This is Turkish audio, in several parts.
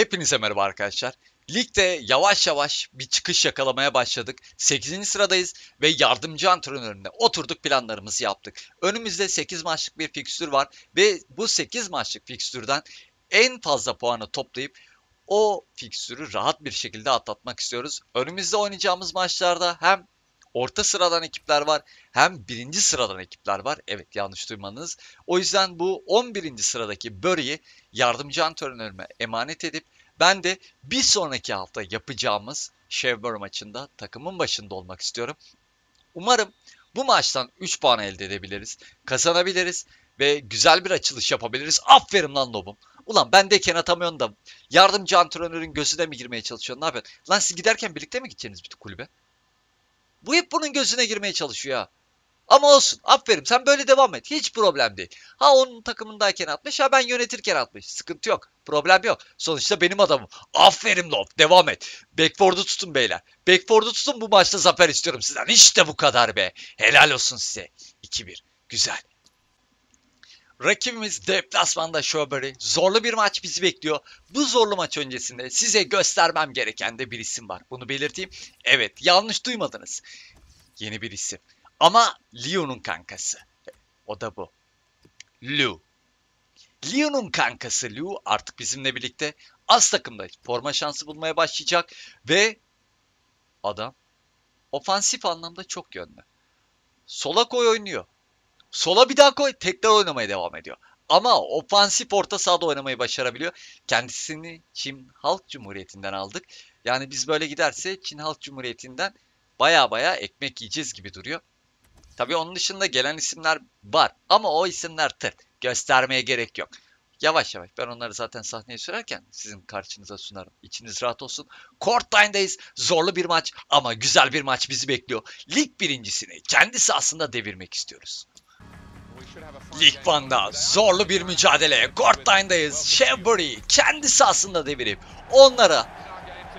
Hepinize merhaba arkadaşlar. Ligde yavaş yavaş bir çıkış yakalamaya başladık. 8. sıradayız ve yardımcı antrenöründe oturduk planlarımızı yaptık. Önümüzde 8 maçlık bir fikstür var ve bu 8 maçlık fikstürden en fazla puanı toplayıp o fikstürü rahat bir şekilde atlatmak istiyoruz. Önümüzde oynayacağımız maçlarda hem orta sıradan ekipler var hem birinci sıradan ekipler var. Evet yanlış duymanız. O yüzden bu 11. sıradaki Bury'i yardımcı antrenörüme emanet edip ben de bir sonraki hafta yapacağımız Shevber maçında takımın başında olmak istiyorum. Umarım bu maçtan 3 puan elde edebiliriz. Kazanabiliriz ve güzel bir açılış yapabiliriz. Aferin lan Lobum. Ulan ben deyken atamıyorsun da yardımcı antrenörün gözüne mi girmeye çalışıyorsun? Ne yapıyorsun? Lan siz giderken birlikte mi gideceksiniz bir kulübe? Bu hep bunun gözüne girmeye çalışıyor. Ama olsun. Aferin. Sen böyle devam et. Hiç problem değil. Ha onun takımındayken atmış. Ha ben yönetirken atmış. Sıkıntı yok. Problem yok. Sonuçta benim adamım. Aferin Love. Devam et. Backboard'u tutun beyler. Backboard'u tutun bu maçta zafer istiyorum sizden. İşte bu kadar be. Helal olsun size. 2-1. Güzel. Rakibimiz deplasmanda Shrewsbury. Zorlu bir maç bizi bekliyor. Bu zorlu maç öncesinde size göstermem gereken de bir isim var. Bunu belirteyim. Evet yanlış duymadınız. Yeni bir isim. Ama Leo'nun kankası. O da bu. Lou. Leo'nun kankası Lou artık bizimle birlikte az takımda forma şansı bulmaya başlayacak ve adam ofansif anlamda çok yönlü. Sola koy oynuyor. Sola bir daha koy tekrar oynamaya devam ediyor. Ama ofansif orta sahada oynamayı başarabiliyor. Kendisini Çin Halk Cumhuriyeti'nden aldık. Yani biz böyle giderse Çin Halk Cumhuriyeti'nden baya baya ekmek yiyeceğiz gibi duruyor. Tabii onun dışında gelen isimler var ama o isimler tır. Göstermeye gerek yok. Yavaş yavaş ben onları zaten sahneye sürerken sizin karşınıza sunarım. İçiniz rahat olsun. Court line'dayız. Zorlu bir maç ama güzel bir maç bizi bekliyor. Lig birincisini kendisi aslında devirmek istiyoruz. Lig zorlu bir mücadele. Court line'dayız. Chevbury kendisi aslında devirip onlara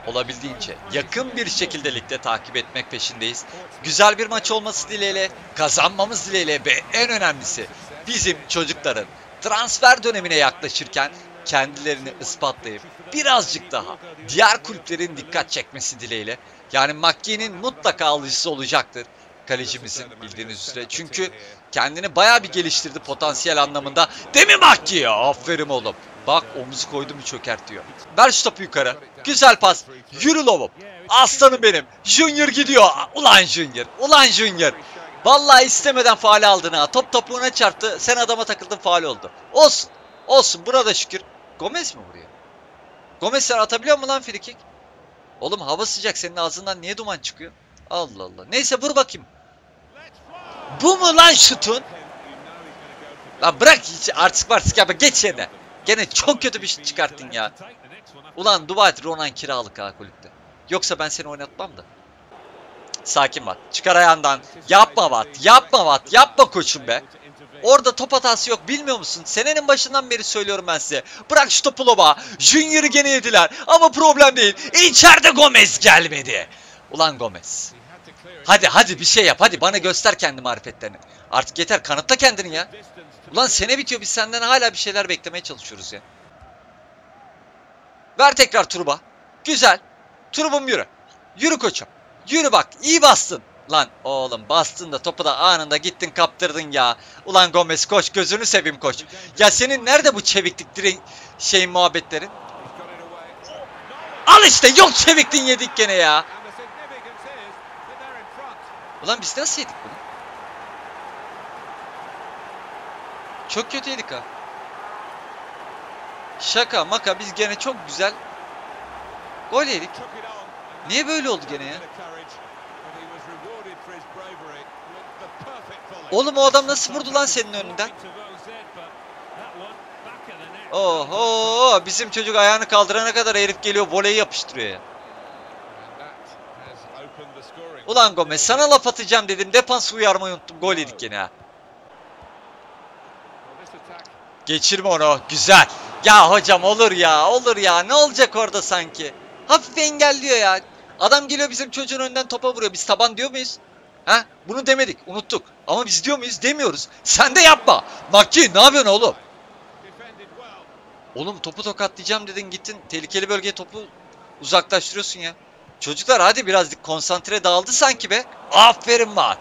olabildiğince yakın bir şekilde ligde takip etmek peşindeyiz. Güzel bir maç olması dileğiyle, kazanmamız dileğiyle ve en önemlisi bizim çocukların transfer dönemine yaklaşırken kendilerini ispatlayıp birazcık daha diğer kulüplerin dikkat çekmesi dileğiyle. Yani McGee'nin mutlaka alıcısı olacaktır kalecimizin bildiğiniz üzere. Çünkü kendini baya bir geliştirdi potansiyel anlamında. Değil mi McGee? Aferin oğlum. Bak omuzu koydu mu çökertiyor. Ver şu topu yukarı. Güzel pas. Yürü lovum. Aslanım benim. Junior gidiyor. Ulan Junior. Ulan Junior. Vallahi istemeden faal aldın ha. Top topuğuna çarptı. Sen adama takıldın faal oldu. Olsun. Olsun. Burada şükür. Gomez mi vuruyor? Gomez sen atabiliyor mu lan frikik? Oğlum hava sıcak. Senin ağzından niye duman çıkıyor? Allah Allah. Neyse vur bakayım. Bu mu lan şutun? Lan bırak hiç artık artık yapma. Geç yerine. Gene çok kötü bir şey çıkarttın ya. Ulan dua et Ronan kiralık ha kulüpte. Yoksa ben seni oynatmam da. Sakin Vat. Çıkar ayağından. Yapma Vat. Yapma Vat. Yapma koçum be. Orada top hatası yok bilmiyor musun? Senenin başından beri söylüyorum ben size. Bırak şu topu loba. Junior'ı gene yediler. Ama problem değil. İçeride Gomez gelmedi. Ulan Gomez. Hadi hadi bir şey yap. Hadi bana göster kendi marifetlerini. Artık yeter kanıtla kendini ya. Ulan sene bitiyor biz senden hala bir şeyler beklemeye çalışıyoruz ya. Ver tekrar turba. Güzel. Turbum yürü. Yürü koçum. Yürü bak iyi bastın. Lan oğlum bastın da topu da anında gittin kaptırdın ya. Ulan Gomez koş gözünü seveyim koş. Ya senin nerede bu çeviklik direk şey muhabbetlerin? Al işte yok çeviktin yedik gene ya. Ulan biz nasıl yedik bunu? Çok kötü yedik ha. Şaka maka biz gene çok güzel gol yedik. Niye böyle oldu gene ya? Oğlum o adam nasıl vurdu lan senin önünden? Oho bizim çocuk ayağını kaldırana kadar herif geliyor voleyi yapıştırıyor ya. Ulan Gomez sana laf atacağım dedim defans uyarmayı unuttum gol yedik gene ha. Geçirme onu güzel. Ya hocam olur ya olur ya ne olacak orada sanki. Hafif engelliyor ya. Adam geliyor bizim çocuğun önden topa vuruyor. Biz taban diyor muyuz? Ha? Bunu demedik. Unuttuk. Ama biz diyor muyuz? Demiyoruz. Sen de yapma. Maki ne yapıyorsun oğlum? Oğlum topu tokatlayacağım dedin gittin tehlikeli bölgeye topu uzaklaştırıyorsun ya. Çocuklar hadi birazcık konsantre dağıldı sanki be. Aferin bak.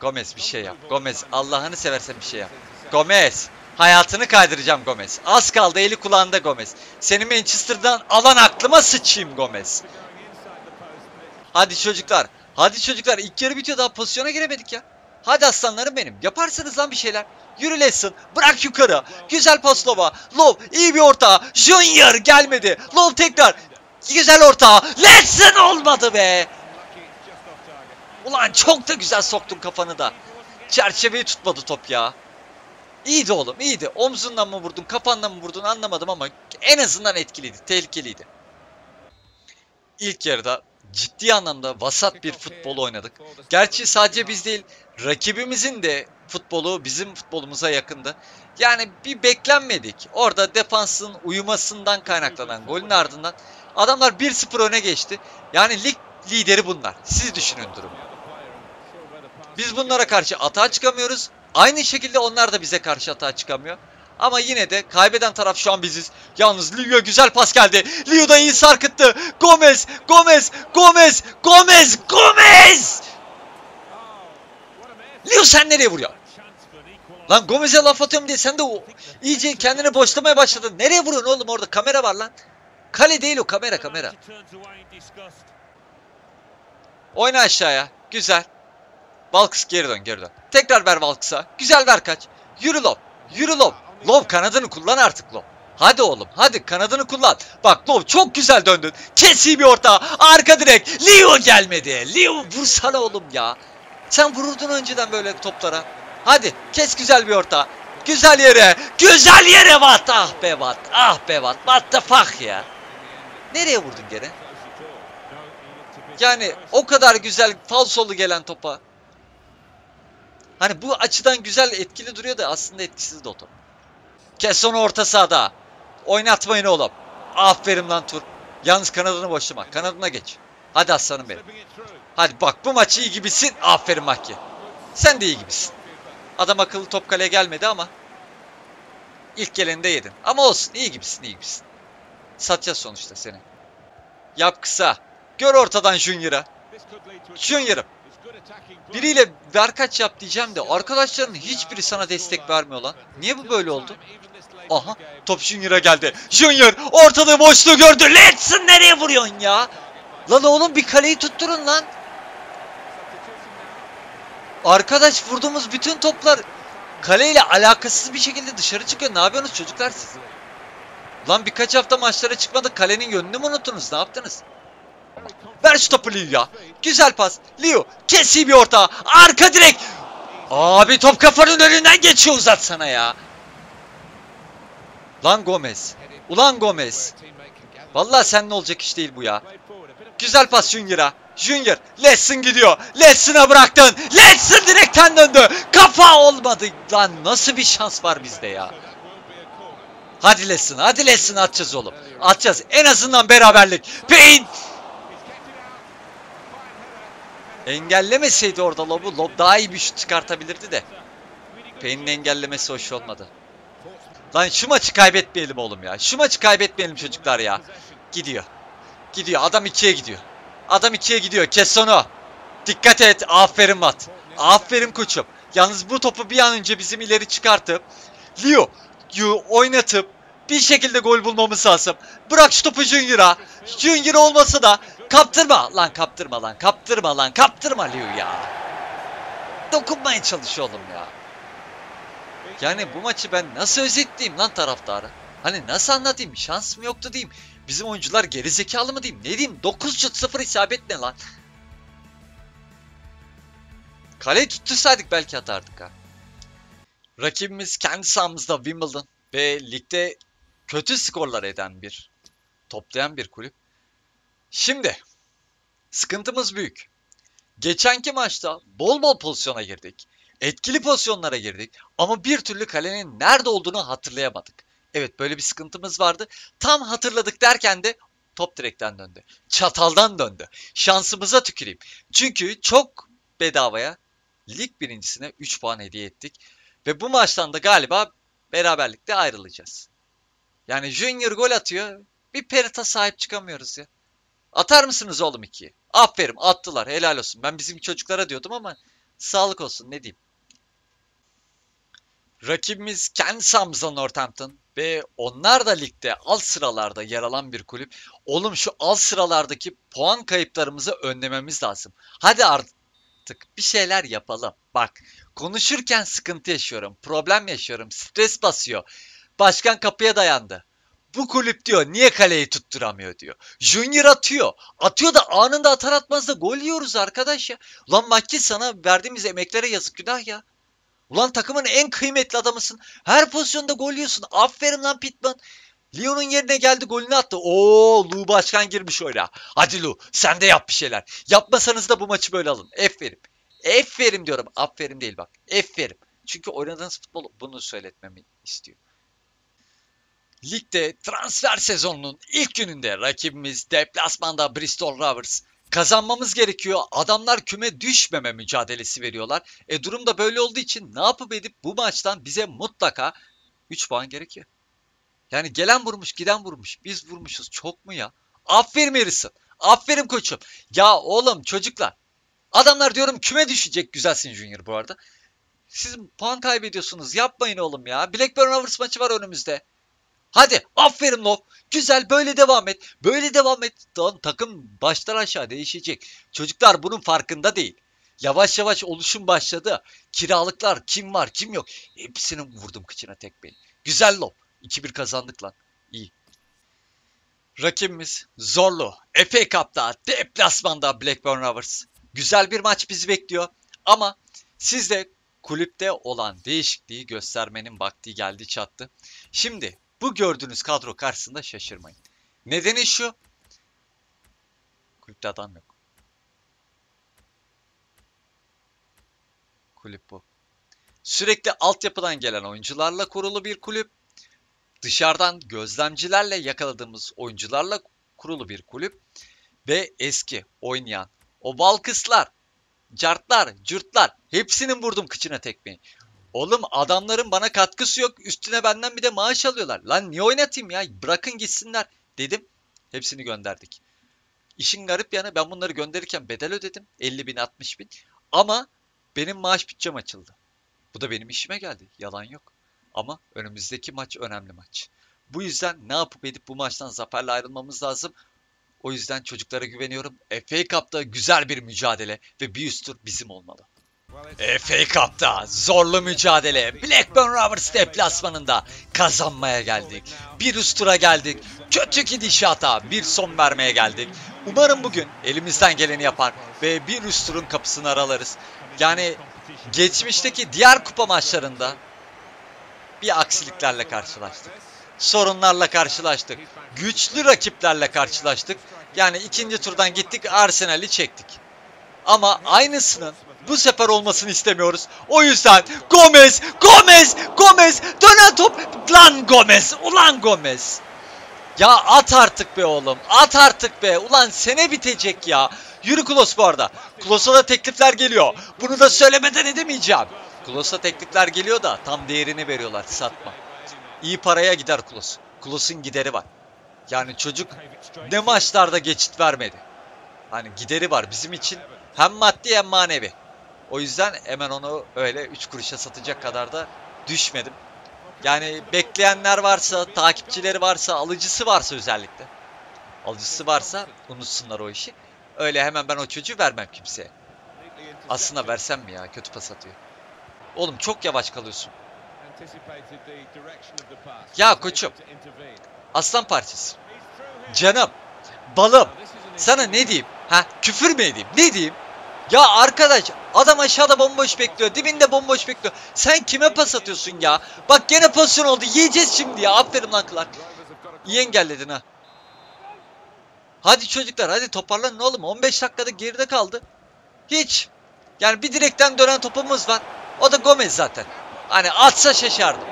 Gomez bir şey yap. Gomez Allah'ını seversen bir şey yap. Gomez. Hayatını kaydıracağım Gomez. Az kaldı eli kulağında Gomez. Seni Manchester'dan alan aklıma sıçayım Gomez. Hadi çocuklar. Hadi çocuklar. İlk yarı bitiyor daha pozisyona giremedik ya. Hadi aslanlarım benim. Yaparsınız lan bir şeyler. Yürü Lesson. Bırak yukarı. Güzel pas Lova. Lov iyi bir orta. Junior gelmedi. Lov tekrar. Güzel orta. Lesson olmadı be. Ulan çok da güzel soktun kafanı da. Çerçeveyi tutmadı top ya. İyiydi oğlum iyiydi. Omzundan mı vurdun kafandan mı vurdun anlamadım ama en azından etkiliydi. Tehlikeliydi. İlk yarıda ciddi anlamda vasat bir futbol oynadık. Gerçi sadece biz değil rakibimizin de futbolu bizim futbolumuza yakındı. Yani bir beklenmedik. Orada defansın uyumasından kaynaklanan golün ardından adamlar 1-0 öne geçti. Yani lig lideri bunlar. Siz düşünün durumu. Biz bunlara karşı atağa çıkamıyoruz. Aynı şekilde onlar da bize karşı atağa çıkamıyor. Ama yine de kaybeden taraf şu an biziz. Yalnız Leo güzel pas geldi. Leo da iyi sarkıttı. Gomez, Gomez, Gomez, Gomez, Gomez! Leo sen nereye vuruyorsun? Lan Gomez'e laf atıyorum diye sen de iyice kendini boşlamaya başladın. Nereye vuruyorsun oğlum orada kamera var lan. Kale değil o kamera kamera. Oyna aşağıya. Güzel. Valks geri dön geri dön. Tekrar ver Valks'a. Güzel ver kaç. Yürü Lov. Yürü Lov. Lov kanadını kullan artık Lov. Hadi oğlum hadi kanadını kullan. Bak Lov çok güzel döndün. Kesi bir orta. Arka direk. Leo gelmedi. Leo vursana oğlum ya. Sen vururdun önceden böyle toplara. Hadi kes güzel bir orta. Güzel yere. Güzel yere Watt. Ah be Watt. Ah be Watt. What the fuck ya. Nereye vurdun gene? Yani o kadar güzel falsolu gelen topa. Hani bu açıdan güzel etkili duruyor da aslında etkisiz de o top. Kes onu orta sahada. Oynatmayın oğlum. Aferin lan Tur. Yalnız kanadını boşlama. Kanadına geç. Hadi aslanım benim. Hadi bak bu maçı iyi gibisin. Aferin Maki. Sen de iyi gibisin. Adam akıllı top kaleye gelmedi ama. ilk gelende yedin. Ama olsun iyi gibisin iyi gibisin. Satacağız sonuçta seni. Yap kısa. Gör ortadan Junior'a. Junior'ım. Biriyle ver kaç yap diyeceğim de arkadaşların hiçbiri sana destek vermiyor lan. Niye bu böyle oldu? Aha top Junior'a geldi. Junior ortada boşluğu gördü. Letson nereye vuruyorsun ya? Lan oğlum bir kaleyi tutturun lan. Arkadaş vurduğumuz bütün toplar kaleyle alakasız bir şekilde dışarı çıkıyor. Ne yapıyorsunuz çocuklar siz? Lan birkaç hafta maçlara çıkmadık. Kalenin yönünü mü unuttunuz? Ne yaptınız? Ver şu topu Leo ya. Güzel pas. Leo kesi bir orta. Arka direk. Abi top kafanın önünden geçiyor uzatsana ya. Lan Gomez. Ulan Gomez. Vallahi sen ne olacak iş değil bu ya. Güzel pas Junior'a. Junior. Lesson gidiyor. Lesson'a bıraktın. Lesson direkten döndü. Kafa olmadı. Lan nasıl bir şans var bizde ya. Hadi Lesson. Hadi Lesson atacağız oğlum. Atacağız. En azından beraberlik. Payne. Engellemeseydi orada Lob'u. Lob daha iyi bir şut çıkartabilirdi de. Payne'in engellemesi hoş olmadı. Lan şu maçı kaybetmeyelim oğlum ya. Şu maçı kaybetmeyelim çocuklar ya. Gidiyor. Gidiyor. Adam ikiye gidiyor. Adam ikiye gidiyor. Kes onu. Dikkat et. Aferin Mat. Aferin koçum. Yalnız bu topu bir an önce bizim ileri çıkartıp Leo Yu oynatıp bir şekilde gol bulmamız lazım. Bırak şu topu Junior'a. Junior olmasa da kaptırma. Lan kaptırma lan. Kaptırma lan. Kaptırma Leo ya. Dokunmaya çalış oğlum ya. Yani bu maçı ben nasıl özetleyeyim lan taraftarı? Hani nasıl anlatayım? Şans mı yoktu diyeyim. Bizim oyuncular geri zekalı mı diyeyim? Ne diyeyim? 9 şut 0 isabet ne lan? Kaleyi tuttursaydık belki atardık ha. Rakibimiz kendi sahamızda Wimbledon ve ligde kötü skorlar eden bir, toplayan bir kulüp. Şimdi sıkıntımız büyük. Geçenki maçta bol bol pozisyona girdik. Etkili pozisyonlara girdik ama bir türlü kalenin nerede olduğunu hatırlayamadık. Evet böyle bir sıkıntımız vardı. Tam hatırladık derken de top direkten döndü. Çataldan döndü. Şansımıza tüküreyim. Çünkü çok bedavaya lig birincisine 3 puan hediye ettik. Ve bu maçtan da galiba Beraberlikte ayrılacağız. Yani Junior gol atıyor. Bir Perit'a sahip çıkamıyoruz ya. Atar mısınız oğlum ikiyi? Aferin attılar helal olsun. Ben bizim çocuklara diyordum ama sağlık olsun ne diyeyim. Rakibimiz Kensham'da Northampton ve onlar da ligde alt sıralarda yer alan bir kulüp. Oğlum şu alt sıralardaki puan kayıplarımızı önlememiz lazım. Hadi artık bir şeyler yapalım. Bak konuşurken sıkıntı yaşıyorum, problem yaşıyorum, stres basıyor. Başkan kapıya dayandı. Bu kulüp diyor niye kaleyi tutturamıyor diyor. Junior atıyor. Atıyor da anında atar atmaz da gol yiyoruz arkadaş ya. Lan Makki sana verdiğimiz emeklere yazık günah ya. Ulan takımın en kıymetli adamısın. Her pozisyonda gol yiyorsun. Aferin lan Pitman. Leon'un yerine geldi golünü attı. Oo Lu başkan girmiş oyuna. Hadi Lu sen de yap bir şeyler. Yapmasanız da bu maçı böyle alın. Aferin. Aferin diyorum. Aferin değil bak. Aferin. Çünkü oynadığınız futbol bunu söyletmemi istiyor. Ligde transfer sezonunun ilk gününde rakibimiz deplasmanda Bristol Rovers. Kazanmamız gerekiyor. Adamlar küme düşmeme mücadelesi veriyorlar. E durum da böyle olduğu için ne yapıp edip bu maçtan bize mutlaka 3 puan gerekiyor. Yani gelen vurmuş giden vurmuş. Biz vurmuşuz çok mu ya? Aferin Harrison. Aferin koçum. Ya oğlum çocuklar. Adamlar diyorum küme düşecek. Güzelsin Junior bu arada. Siz puan kaybediyorsunuz. Yapmayın oğlum ya. Blackburn Rovers maçı var önümüzde. Hadi aferin Love. Güzel böyle devam et. Böyle devam et. Lan takım baştan aşağı değişecek. Çocuklar bunun farkında değil. Yavaş yavaş oluşum başladı. Kiralıklar kim var kim yok. Hepsini vurdum kıçına tek bey. Güzel Love. 2-1 kazandık lan. İyi. Rakibimiz zorlu. FA Cup'ta deplasmanda Blackburn Rovers. Güzel bir maç bizi bekliyor. Ama siz de kulüpte olan değişikliği göstermenin vakti geldi çattı. Şimdi bu gördüğünüz kadro karşısında şaşırmayın. Nedeni şu. Kulüpte adam yok. Kulüp bu. Sürekli altyapıdan gelen oyuncularla kurulu bir kulüp. Dışarıdan gözlemcilerle yakaladığımız oyuncularla kurulu bir kulüp. Ve eski oynayan o balkıslar, cartlar, cırtlar hepsinin vurdum kıçına tekmeyi. Oğlum adamların bana katkısı yok. Üstüne benden bir de maaş alıyorlar. Lan niye oynatayım ya? Bırakın gitsinler dedim. Hepsini gönderdik. İşin garip yanı ben bunları gönderirken bedel ödedim. 50 bin 60 bin. Ama benim maaş bütçem açıldı. Bu da benim işime geldi. Yalan yok. Ama önümüzdeki maç önemli maç. Bu yüzden ne yapıp edip bu maçtan zaferle ayrılmamız lazım. O yüzden çocuklara güveniyorum. FA Cup'ta güzel bir mücadele ve bir üst tur bizim olmalı. FA Cup'ta zorlu mücadele Blackburn Rovers deplasmanında kazanmaya geldik. Bir üst tura geldik. Kötü gidişata bir son vermeye geldik. Umarım bugün elimizden geleni yapar ve bir üst turun kapısını aralarız. Yani geçmişteki diğer kupa maçlarında bir aksiliklerle karşılaştık. Sorunlarla karşılaştık. Güçlü rakiplerle karşılaştık. Yani ikinci turdan gittik Arsenal'i çektik. Ama aynısının bu sefer olmasını istemiyoruz. O yüzden Gomez, Gomez, Gomez, dönen top. Lan Gomez, ulan Gomez. Ya at artık be oğlum, at artık be. Ulan sene bitecek ya. Yürü Klos bu arada. Klos'a da teklifler geliyor. Bunu da söylemeden edemeyeceğim. Klos'a teklifler geliyor da tam değerini veriyorlar satma. İyi paraya gider Klos. Klos'un gideri var. Yani çocuk ne maçlarda geçit vermedi. Hani gideri var bizim için hem maddi hem manevi. O yüzden hemen onu öyle 3 kuruşa satacak kadar da düşmedim. Yani bekleyenler varsa, takipçileri varsa, alıcısı varsa özellikle. Alıcısı varsa unutsunlar o işi. Öyle hemen ben o çocuğu vermem kimseye. Aslında versem mi ya? Kötü pas atıyor. Oğlum çok yavaş kalıyorsun. Ya koçum. Aslan parçası. Canım. Balım. Sana ne diyeyim? Ha küfür mü edeyim? Ne diyeyim? Ya arkadaş adam aşağıda bomboş bekliyor. Dibinde bomboş bekliyor. Sen kime pas atıyorsun ya? Bak gene pozisyon oldu. Yiyeceğiz şimdi ya. Aferin lan Clark. İyi engelledin ha. Hadi çocuklar hadi toparlanın oğlum. 15 dakikada geride kaldı. Hiç. Yani bir direkten dönen topumuz var. O da Gomez zaten. Hani atsa şaşardım.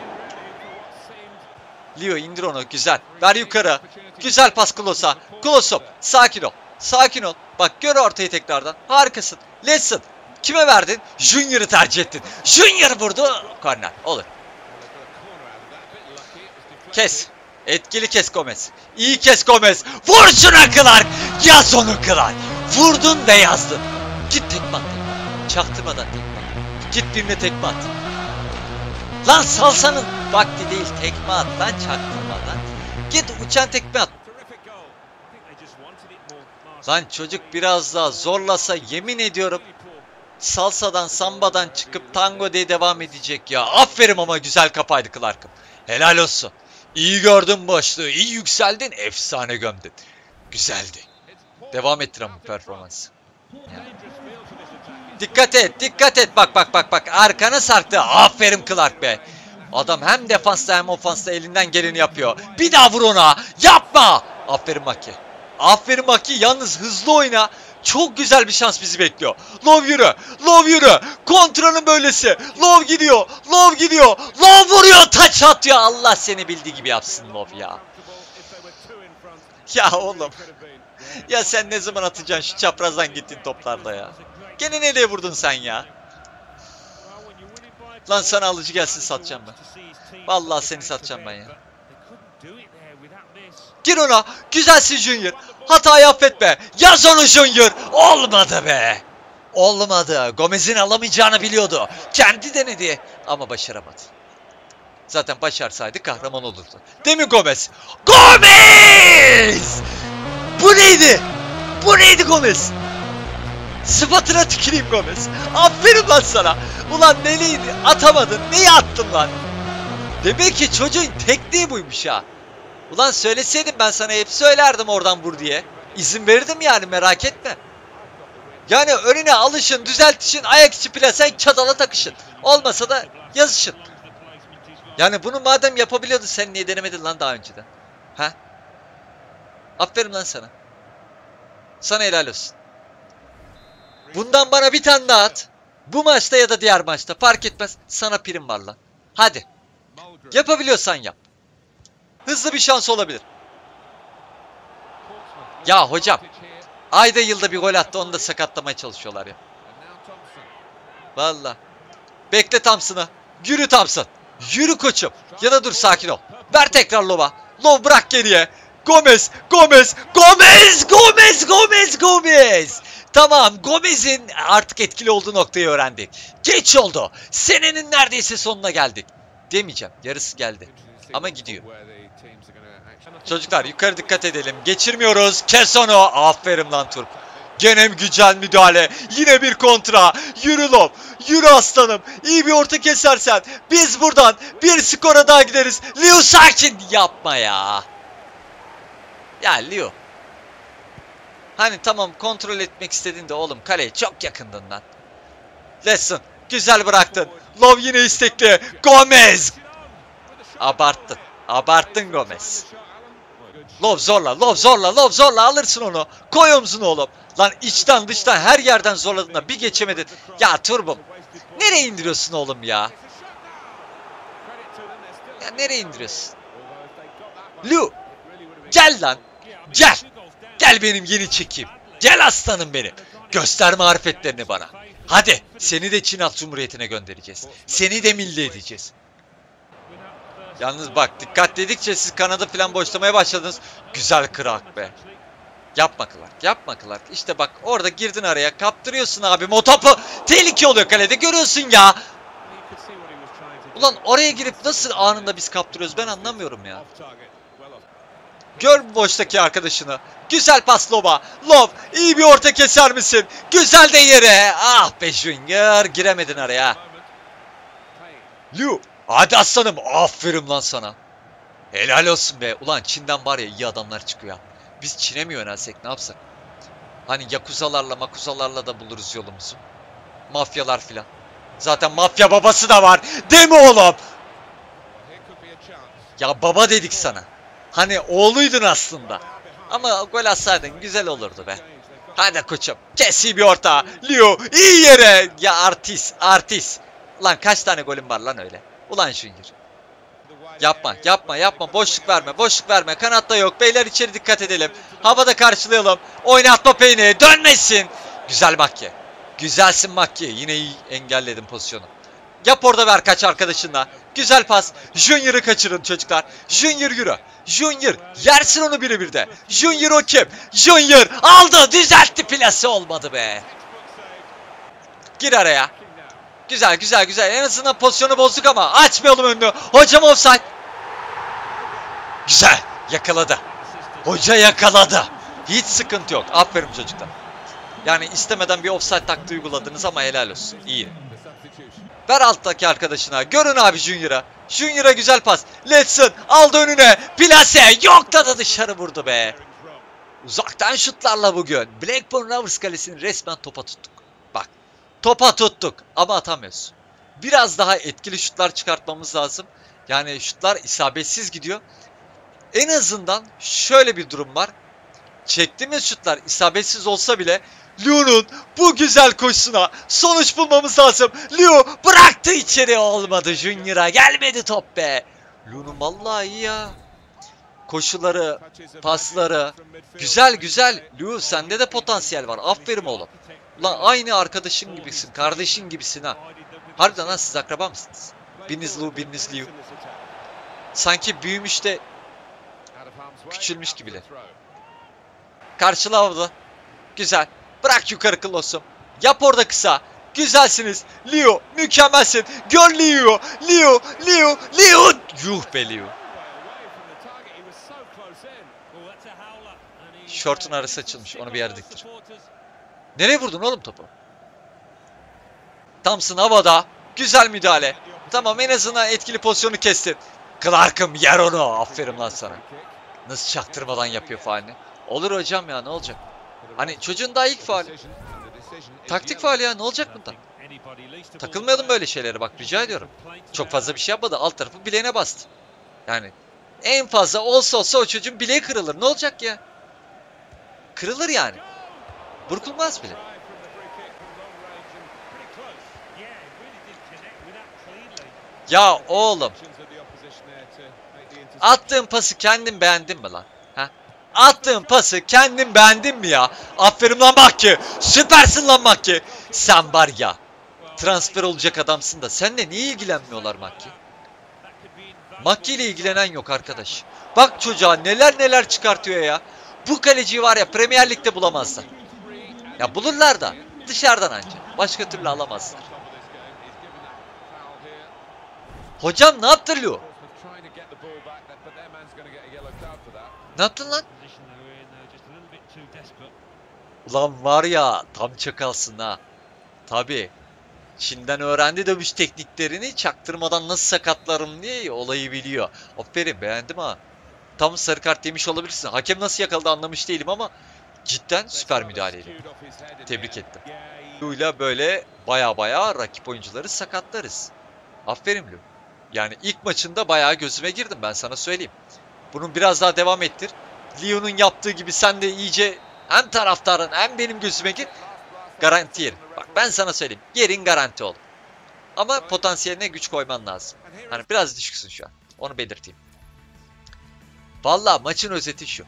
Leo indir onu güzel. Ver yukarı. Güzel pas Klos'a. Klos'um sakin ol. Sakin ol. Bak gör ortayı tekrardan. Harikasın. Lesson. Kime verdin? Junior'ı tercih ettin. Junior vurdu. Korner. Olur. Kes. Etkili kes Gomez. İyi kes Gomez. Vur şuna Clark. Yaz onu Clark. Vurdun ve yazdın. Git tekme at. Çaktırmadan tekme Git birine tekme at. Lan salsanın vakti değil tekme at lan çaktırmadan. Git uçan tekme at. Lan çocuk biraz daha zorlasa yemin ediyorum salsadan sambadan çıkıp tango diye devam edecek ya. Aferin ama güzel kapaydı Clark'ım. Helal olsun. İyi gördün boşluğu, iyi yükseldin, efsane gömdün. Güzeldi. Devam ettir ama performansı. Dikkat et, dikkat et. Bak bak bak bak. Arkana sarktı. Aferin Clark be. Adam hem defansta hem ofansta elinden geleni yapıyor. Bir daha vur ona. Yapma. Aferin Maki. Aferin Maki. Yalnız hızlı oyna. Çok güzel bir şans bizi bekliyor. Love yürü. Love yürü. Kontranın böylesi. Love gidiyor. Love gidiyor. Love vuruyor. Taç atıyor. Allah seni bildiği gibi yapsın Love ya. Ya oğlum. Ya sen ne zaman atacaksın şu çaprazdan gittin toplarda ya. Gene nereye vurdun sen ya? Lan sana alıcı gelsin satacağım ben. Vallahi seni satacağım ben ya. Gir ona. Güzelsin Junior. Hatayı affetme. Yaz onu Junior. Olmadı be. Olmadı. Gomez'in alamayacağını biliyordu. Kendi denedi ama başaramadı. Zaten başarsaydı kahraman olurdu. Değil mi Gomez? Gomez! Bu neydi? Bu neydi Gomez? Sıfatına tüküreyim Gomez. Aferin lan sana. Ulan neliydi? Atamadın. Neyi attın lan? Demek ki çocuğun tekniği buymuş ha. Ulan söyleseydim ben sana hep söylerdim oradan vur diye. İzin verirdim yani merak etme. Yani önüne alışın, düzeltişin, ayak içi plasen çatala takışın. Olmasa da yazışın. Yani bunu madem yapabiliyordun sen niye denemedin lan daha önceden? Ha? Aferin lan sana. Sana helal olsun. Bundan bana bir tane daha at. Bu maçta ya da diğer maçta fark etmez. Sana prim var lan. Hadi. Yapabiliyorsan yap. Hızlı bir şans olabilir. Ya hocam. Ayda yılda bir gol attı onu da sakatlamaya çalışıyorlar ya. Valla. Bekle Thompson'ı. Yürü Thompson. Yürü koçum. Ya da dur sakin ol. Ver tekrar Lova. Lov bırak geriye. Gomez, Gomez, Gomez, Gomez, Gomez, Gomez. Tamam Gomez'in artık etkili olduğu noktayı öğrendik. Geç oldu. Senenin neredeyse sonuna geldik. Demeyeceğim. Yarısı geldi. Ama gidiyor. Çocuklar yukarı dikkat edelim. Geçirmiyoruz. Kes onu. Aferin lan Turp. Gene güzel müdahale. Yine bir kontra. Yürü Lov. Yürü aslanım. İyi bir orta kesersen. Biz buradan bir skora daha gideriz. Liu sakin. Yapma ya. Ya Liu. Hani tamam kontrol etmek istedin de oğlum kaleye çok yakındın lan. Lesson. Güzel bıraktın. Love yine istekli. Gomez. Abarttın. Abarttın Gomez. Love zorla, Love zorla, Love zorla alırsın onu. Koy omzunu oğlum. Lan içten dıştan her yerden zorladın da bir geçemedin. Ya Turbum. Nereye indiriyorsun oğlum ya? Ya nereye indiriyorsun? Lu. Gel lan. Gel. Gel benim yeni çekeyim. Gel aslanım benim. Göster marifetlerini bana. Hadi seni de Çin Halk Cumhuriyeti'ne göndereceğiz. Seni de milli edeceğiz. Yalnız bak dikkat dedikçe siz kanadı falan boşlamaya başladınız. Güzel kırak be. Yapma Clark, yapma Clark. İşte bak orada girdin araya, kaptırıyorsun abi o topu. Tehlike oluyor kalede, görüyorsun ya. Ulan oraya girip nasıl anında biz kaptırıyoruz ben anlamıyorum ya. Gör boştaki arkadaşını. Güzel pas Lova. Lov iyi bir orta keser misin? Güzel de yere. Ah be Junior giremedin araya. Liu hadi aslanım aferin lan sana. Helal olsun be. Ulan Çin'den var ya iyi adamlar çıkıyor. Biz Çin'e mi yönelsek ne yapsak? Hani yakuzalarla makuzalarla da buluruz yolumuzu. Mafyalar filan. Zaten mafya babası da var. Değil mi oğlum? Ya baba dedik sana. Hani oğluydun aslında. Ama gol atsaydın güzel olurdu be. Hadi koçum. Kesi bir orta. Leo iyi yere. Ya artist artist. Lan kaç tane golün var lan öyle. Ulan Junior. Yapma yapma yapma boşluk verme boşluk verme kanatta yok beyler içeri dikkat edelim havada karşılayalım oynatma peyni dönmesin güzel Makye güzelsin Makye yine iyi engelledim pozisyonu yap orada ver kaç arkadaşınla Güzel pas. Junior'ı kaçırın çocuklar. Junior yürü. Junior yersin onu birebir de. Junior o kim? Junior aldı düzeltti plase olmadı be. Gir araya. Güzel güzel güzel. En azından pozisyonu bozduk ama açmayalım önünü. Hocam offside. Güzel. Yakaladı. Hoca yakaladı. Hiç sıkıntı yok. Aferin çocuklar. Yani istemeden bir offside taktiği uyguladınız ama helal olsun. İyi. Ver alttaki arkadaşına. Görün abi Junior'a. Junior'a güzel pas. Letson aldı önüne. Plase yok da da dışarı vurdu be. Uzaktan şutlarla bugün. Blackburn Rovers kalesini resmen topa tuttuk. Bak. Topa tuttuk ama atamıyoruz. Biraz daha etkili şutlar çıkartmamız lazım. Yani şutlar isabetsiz gidiyor. En azından şöyle bir durum var. Çektiğimiz şutlar isabetsiz olsa bile Leo'nun bu güzel koşusuna sonuç bulmamız lazım. Leo bıraktı içeri olmadı Junior'a gelmedi top be. Leo'nun vallahi iyi ya. Koşuları, pasları. Güzel güzel. Leo sende de potansiyel var. Aferin oğlum. Ulan aynı arkadaşın gibisin, kardeşin gibisin ha. Harbiden lan siz akraba mısınız? Biriniz Leo, biriniz Leo. Sanki büyümüş de küçülmüş gibiler. Karşıla. Güzel. Bırak yukarı Klos'um. Yap orada kısa. Güzelsiniz. Leo mükemmelsin. Gör Leo. Leo. Leo. Leo. Yuh be Leo. Şortun arası açılmış. Onu bir yerde diktir. Nereye vurdun oğlum topu? Thompson havada. Güzel müdahale. Tamam en azından etkili pozisyonu kestin. Clark'ım yer onu. Aferin lan sana. Nasıl çaktırmadan yapıyor faalini. Olur hocam ya ne olacak? Hani çocuğun daha ilk faali. Taktik faali ya ne olacak bundan? Takılmayalım böyle şeylere bak rica ediyorum. Çok fazla bir şey yapmadı. Alt tarafı bileğine bastı. Yani en fazla olsa olsa o çocuğun bileği kırılır. Ne olacak ya? Kırılır yani. Burkulmaz bile. Ya oğlum. Attığın pası kendin beğendin mi lan? Attığın pası kendin beğendin mi ya? Aferin lan Makki. Süpersin lan Makki. Sen var ya. Transfer olacak adamsın da. Seninle niye ilgilenmiyorlar Makki? Makki ile ilgilenen yok arkadaş. Bak çocuğa neler neler çıkartıyor ya. Bu kaleciyi var ya Premier Lig'de bulamazlar. Ya bulurlar da dışarıdan anca. Başka türlü alamazlar. Hocam ne yaptın Leo? Ne yaptın lan? Ulan var ya tam çakalsın ha. Tabi. Çin'den öğrendi dövüş tekniklerini çaktırmadan nasıl sakatlarım diye olayı biliyor. Aferin beğendim ha. Tam sarı kart yemiş olabilirsin. Hakem nasıl yakaladı anlamış değilim ama cidden süper müdahaleydi. Tebrik ettim. Lu'yla böyle baya baya rakip oyuncuları sakatlarız. Aferin Lu. Yani ilk maçında bayağı gözüme girdim ben sana söyleyeyim. Bunun biraz daha devam ettir. Leo'nun yaptığı gibi sen de iyice hem taraftarın hem benim gözüme gir. Garanti yerin. Bak ben sana söyleyeyim. Yerin garanti ol. Ama potansiyeline güç koyman lazım. Hani biraz düşüksün şu an. Onu belirteyim. Valla maçın özeti şu.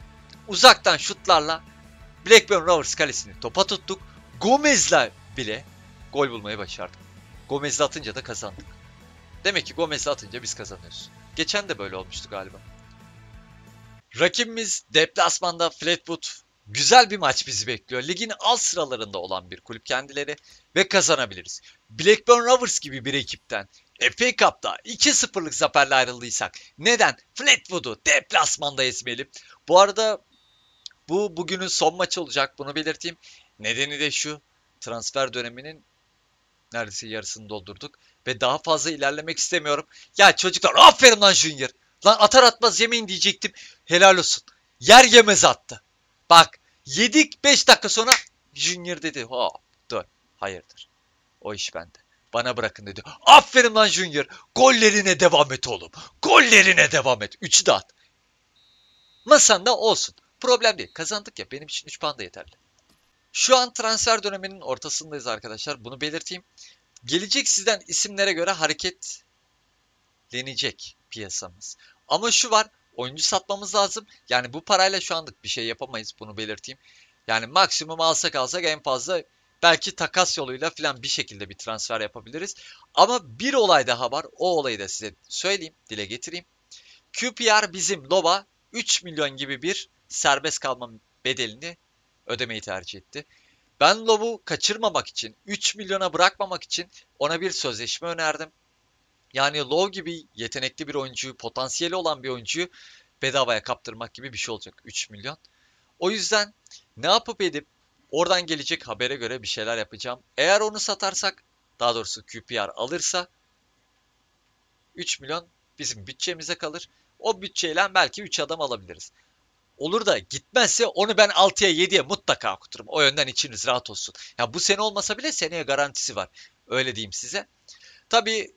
Uzaktan şutlarla Blackburn Rovers kalesini topa tuttuk. Gomez'le bile gol bulmayı başardık. Gomez'le atınca da kazandık. Demek ki Gomez'le atınca biz kazanıyoruz. Geçen de böyle olmuştu galiba. Rakibimiz deplasmanda Fleetwood. Güzel bir maç bizi bekliyor. Ligin alt sıralarında olan bir kulüp kendileri ve kazanabiliriz. Blackburn Rovers gibi bir ekipten FA Cup'ta 2-0'lık zaferle ayrıldıysak neden Fleetwood'u deplasmanda ezmeyelim? Bu arada bu bugünün son maçı olacak bunu belirteyim. Nedeni de şu transfer döneminin neredeyse yarısını doldurduk ve daha fazla ilerlemek istemiyorum. Ya çocuklar aferin lan Junior. Lan atar atmaz yemeyin diyecektim. Helal olsun. Yer yemez attı. Bak yedik 5 dakika sonra Junior dedi. Hop dur. Hayırdır. O iş bende. Bana bırakın dedi. Aferin lan Junior. Gollerine devam et oğlum. Gollerine devam et. 3'ü de at. Masanda olsun. Problem değil. Kazandık ya. Benim için 3 puan da yeterli. Şu an transfer döneminin ortasındayız arkadaşlar. Bunu belirteyim. Gelecek sizden isimlere göre hareketlenecek piyasamız. Ama şu var. Oyuncu satmamız lazım. Yani bu parayla şu anlık bir şey yapamayız. Bunu belirteyim. Yani maksimum alsak alsak en fazla Belki takas yoluyla falan bir şekilde bir transfer yapabiliriz. Ama bir olay daha var. O olayı da size söyleyeyim, dile getireyim. QPR bizim Loba 3 milyon gibi bir serbest kalma bedelini ödemeyi tercih etti. Ben Lob'u kaçırmamak için, 3 milyona bırakmamak için ona bir sözleşme önerdim. Yani Low gibi yetenekli bir oyuncuyu, potansiyeli olan bir oyuncuyu bedavaya kaptırmak gibi bir şey olacak 3 milyon. O yüzden ne yapıp edip oradan gelecek habere göre bir şeyler yapacağım. Eğer onu satarsak, daha doğrusu QPR alırsa 3 milyon bizim bütçemize kalır. O bütçeyle belki 3 adam alabiliriz. Olur da gitmezse onu ben 6'ya 7'ye mutlaka okuturum. O yönden içiniz rahat olsun. Ya bu sene olmasa bile seneye garantisi var. Öyle diyeyim size. Tabii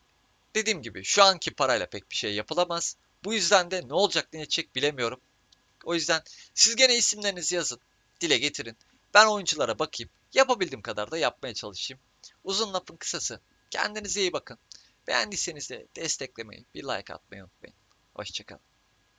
dediğim gibi şu anki parayla pek bir şey yapılamaz. Bu yüzden de ne olacak ne edecek bilemiyorum. O yüzden siz gene isimlerinizi yazın. Dile getirin. Ben oyunculara bakayım. Yapabildiğim kadar da yapmaya çalışayım. Uzun lafın kısası. Kendinize iyi bakın. Beğendiyseniz de desteklemeyi, bir like atmayı unutmayın. Hoşçakalın.